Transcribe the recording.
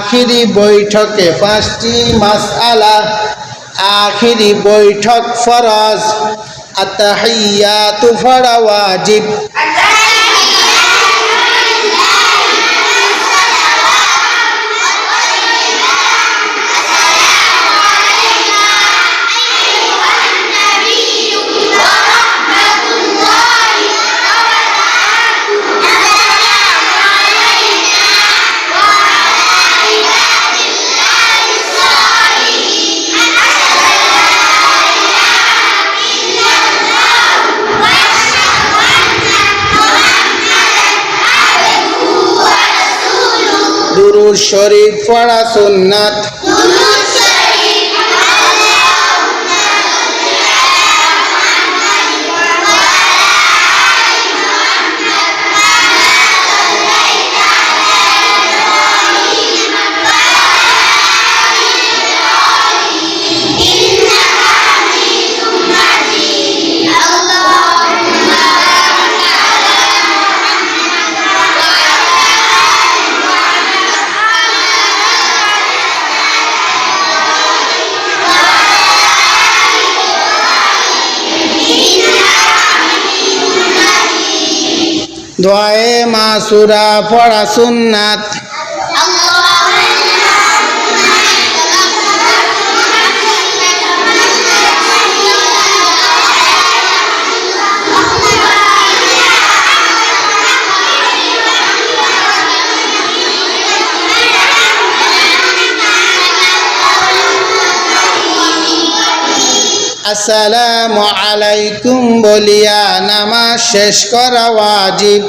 আখিরি বৈঠকে পাঁচটি মাস আলা আখিরি বৈঠক ফরজ। আতাহিয়াতু ফরা দুরুদ শরীফ পড়া সুন্নাত। দোয়ায়ে মাসুরা পড়া সুন্নাত। আসসালামু আলাইকুম বলিয়া নামাজ শেষ করা ওয়াজিব।